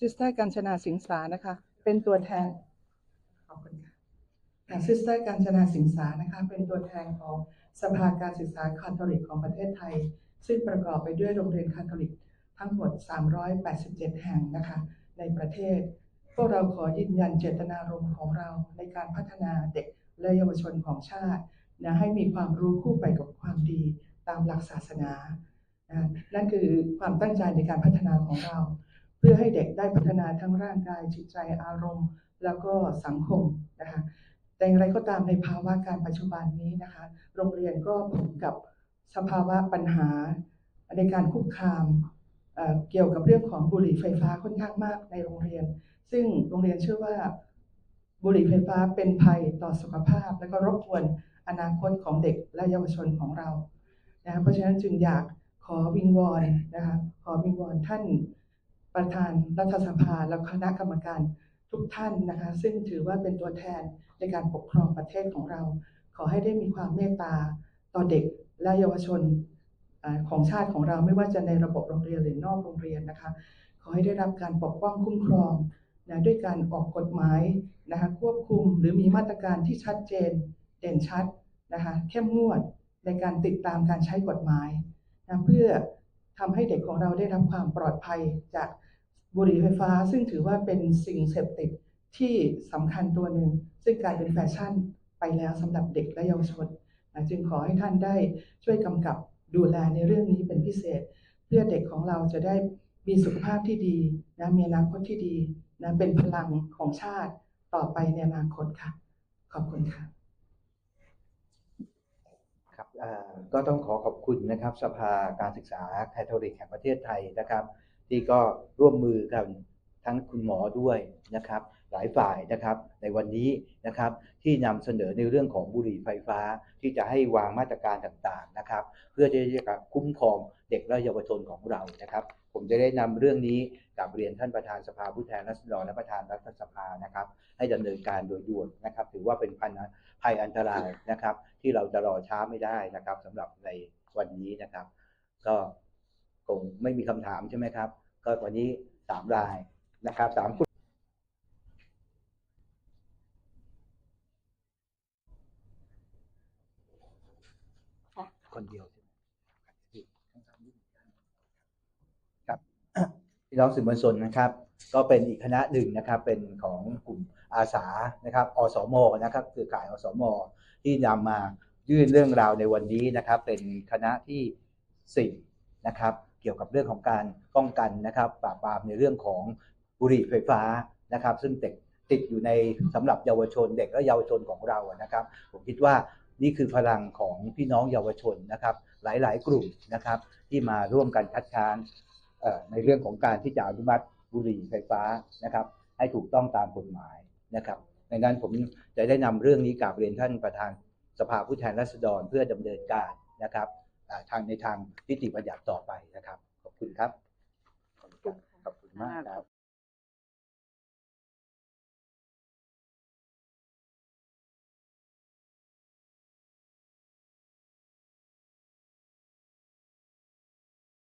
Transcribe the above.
ซิสเตอร์กัญชนาสิงสานะคะ เป็นตัวแทนขอบคุณค่ะซิสเตอร์กัญชนาสิงสานะคะ เป็นตัวแทนของสภาการศึกษาคาทอลิกของประเทศไทย ซึ่งประกอบไปด้วยโรงเรียนคาทอลิกทั้งหมด 387 แห่งนะคะ ในประเทศ พวกเราขอยืนยันเจตนารมณ์ของเราในการพัฒนาเด็กและเยาวชนของชาตินะให้มีความรู้คู่ไปกับความดีตามหลักศาสนานะนั่นคือความตั้งใจในการพัฒนาของเรา เพื่อให้เด็กได้พัฒนาทั้งร่างกายจิตใจอารมณ์ แล้วก็สังคมนะคะแต่อย่างไรก็ตามในภาวะการปัจจุบันนี้นะคะ โรงเรียนก็พบกับสภาวะปัญหาในการคุกคามเเกี่ยวกับเรื่องของบุหรี่ไฟฟ้าค่อนข้างมากในโรงเรียน ซึ่งโรงเรียนเชื่อว่าบุหรี่ไฟฟ้าเป็นภัยต่อสุขภาพ และก็รบกวนอนาคตของเด็กและเยาวชนของเรานะคะเพราะฉะนั้นจึงอยากขอวิงวอนนะคะขอวิงวอนท่าน ประธานรัฐสภาและคณะกรรมการทุกท่านนะคะ ซึ่งถือว่าเป็นตัวแทนในการปกครองประเทศของเรา ขอให้ได้มีความเมตตาต่อเด็กและเยาวชนของชาติของเราไม่ว่าจะในระบบโรงเรียนหรือนอกโรงเรียนนะคะ ขอให้ได้รับการปกป้องคุ้มครองนะด้วยการออกกฎหมายนะคะควบคุมหรือมีมาตรการที่ชัดเจน เด่นชัดนะคะเข้มงวดในการติดตามการใช้กฎหมายนะเพื่อ ทำให้เด็กของเราได้รับความปลอดภัยจากบุหรี่ไฟฟ้า ซึ่งถือว่าเป็นสิ่งเสพติดที่สำคัญตัวหนึ่งซึ่งกลายเป็นแฟชั่นไปแล้วสำหรับเด็กและเยาวชนนะจึงขอให้ท่านได้ช่วยกำกับดูแลในเรื่องนี้เป็นพิเศษ เพื่อเด็กของเราจะได้มีสุขภาพที่ดีนะมีอนาคตที่ดีนะเป็นพลังของชาติต่อไปในอนาคตค่ะ ขอบคุณค่ะ ก็ต้องขอขอบคุณนะครับสภาการศึกษาแคทอลิกแห่งประเทศไทยนะครับ ที่ก็ร่วมมือกัน ทั้งคุณหมอด้วยนะครับ หลายฝ่ายนะครับ ในวันนี้นะครับที่นำเสนอในเรื่องของบุหรี่ไฟฟ้า ที่จะให้วางมาตรการต่างๆนะครับ เพื่อที่จะคุ้มครองเด็กและเยาวชนของเรานะครับ ผมจะได้นำเรื่องนี้กลับเรียนท่านประธานสภาผู้แทนราษฎรและประธานรัฐสภานะครับ ให้ดำเนินการโดยด่วนนะครับ ถือว่าเป็นพันภัยอันตรายนะครับ ที่เราจะรอช้าไม่ได้นะครับสำหรับในวันนี้นะครับ ก็คงไม่มีคำถามใช่ไหมครับ ก็วันนี้สามราย นะครับสามคนค่ะคนเดียวใช่ไหมครับพี่น้องสื่อมวลชนนะครับ ก็เป็นอีกคณะหนึ่งนะครับ เป็นของกลุ่มอาสานะครับอสมนะครับเครือข่ายอสมที่นำมายื่นเรื่องราวในวันนี้นะครับ เป็นคณะที่สี่นะครับ เกี่ยวกับเรื่องของการป้องกันนะครับปราบปรามในเรื่องของ บุหรี่ไฟฟ้านะครับ ซึ่งติดติดอยู่ในสำหรับเยาวชนเด็กและเยาวชนของเราอะนะครับ ผมคิดว่านี่คือพลังของพี่น้องเยาวชนนะครับ หลายๆ กลุ่มนะครับ ที่มาร่วมกันคัดค้านเอ่อในเรื่องของการที่จะอนุมัติบุหรี่ไฟฟ้านะครับ ให้ถูกต้องตามกฎหมายนะครับดังนั้นผมจะได้นำเรื่องนี้กราบเรียนท่านประธานสภาผู้แทนราษฎรเพื่อดำเนินการนะครับอ่าทางในทางนิติบัญญัติต่อไปนะครับ ขอบคุณครับ ขอบคุณครับขอบคุณมากครับ